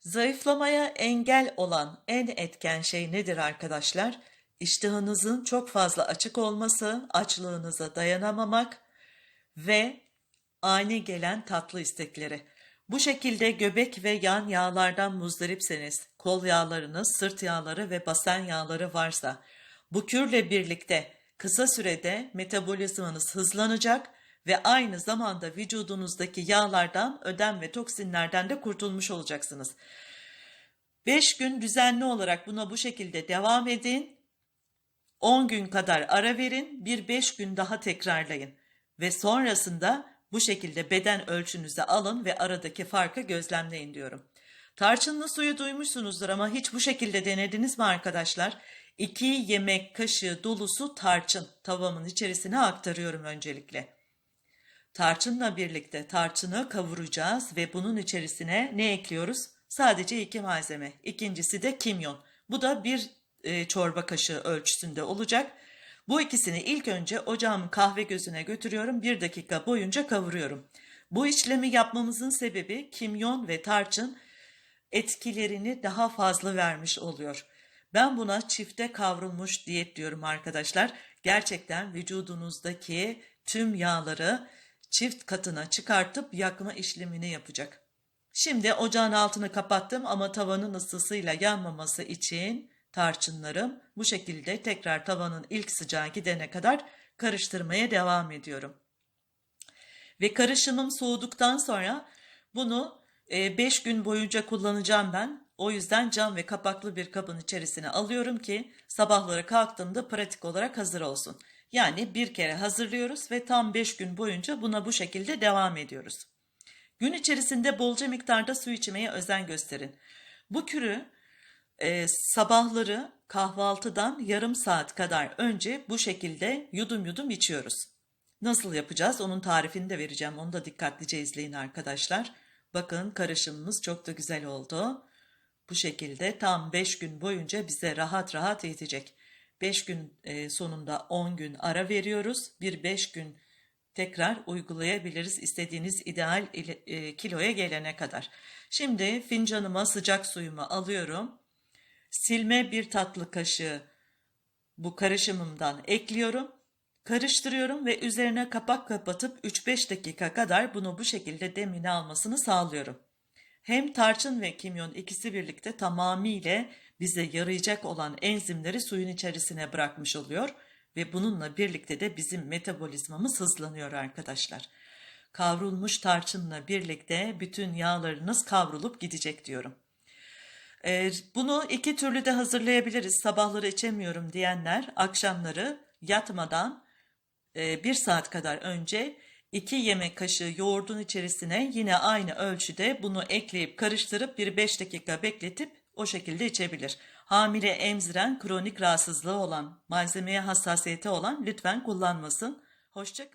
Zayıflamaya engel olan en etken şey nedir arkadaşlar? İştahınızın çok fazla açık olması, açlığınıza dayanamamak ve ani gelen tatlı istekleri. Bu şekilde göbek ve yan yağlardan muzdaripseniz, kol yağlarınız, sırt yağları ve basen yağları varsa, bu kürle birlikte kısa sürede metabolizmanız hızlanacak ve aynı zamanda vücudunuzdaki yağlardan, ödem ve toksinlerden de kurtulmuş olacaksınız. 5 gün düzenli olarak buna bu şekilde devam edin. 10 gün kadar ara verin, bir 5 gün daha tekrarlayın ve sonrasında bu şekilde beden ölçünüze alın ve aradaki farkı gözlemleyin diyorum. Tarçınlı suyu duymuşsunuzdur ama hiç bu şekilde denediniz mi arkadaşlar? 2 yemek kaşığı dolusu tarçın tavamın içerisine aktarıyorum öncelikle. Tarçınla birlikte tarçını kavuracağız ve bunun içerisine ne ekliyoruz? Sadece iki malzeme. İkincisi de kimyon. Bu da bir e, çorba kaşığı ölçüsünde olacak. Bu ikisini ilk önce ocağımın kahve gözüne götürüyorum. Bir dakika boyunca kavuruyorum. Bu işlemi yapmamızın sebebi kimyon ve tarçın etkilerini daha fazla vermiş oluyor. Ben buna çifte kavrulmuş diyet diyorum arkadaşlar. Gerçekten vücudunuzdaki tüm yağları çift katına çıkartıp yakma işlemini yapacak. Şimdi ocağın altını kapattım ama tavanın ısısıyla yanmaması için tarçınlarım bu şekilde tekrar tavanın ilk sıcağı gidene kadar karıştırmaya devam ediyorum. Ve karışımım soğuduktan sonra bunu 5 gün boyunca kullanacağım ben. O yüzden cam ve kapaklı bir kabın içerisine alıyorum ki sabahları kalktığımda pratik olarak hazır olsun. Yani bir kere hazırlıyoruz ve tam 5 gün boyunca buna bu şekilde devam ediyoruz. Gün içerisinde bolca miktarda su içmeye özen gösterin. Bu kürü e, sabahları kahvaltıdan yarım saat kadar önce bu şekilde yudum yudum içiyoruz. Nasıl yapacağız? Onun tarifini de vereceğim. Onu da dikkatlice izleyin arkadaşlar. Bakın karışımımız çok da güzel oldu. Bu şekilde tam 5 gün boyunca bize rahat rahat yetecek. 5 gün e, sonunda 10 gün ara veriyoruz. Bir 5 gün tekrar uygulayabiliriz istediğiniz ideal e, kiloya gelene kadar. Şimdi fincanıma sıcak suyumu alıyorum. Silme bir tatlı kaşığı bu karışımımdan ekliyorum. Karıştırıyorum ve üzerine kapak kapatıp 3-5 dakika kadar bunu bu şekilde demini almasını sağlıyorum. Hem tarçın ve kimyon ikisi birlikte tamamıyla bize yarayacak olan enzimleri suyun içerisine bırakmış oluyor ve bununla birlikte de bizim metabolizmamız hızlanıyor arkadaşlar. Kavrulmuş tarçınla birlikte bütün yağlarınız kavrulup gidecek diyorum. Ee, bunu iki türlü de hazırlayabiliriz. Sabahları içemiyorum diyenler akşamları yatmadan e, bir saat kadar önce iki yemek kaşığı yoğurdun içerisine yine aynı ölçüde bunu ekleyip karıştırıp bir 5 dakika bekletip o şekilde içebilir. Hamile emziren kronik rahatsızlığı olan, malzemeye hassasiyeti olan lütfen kullanmasın. Hoşçakalın.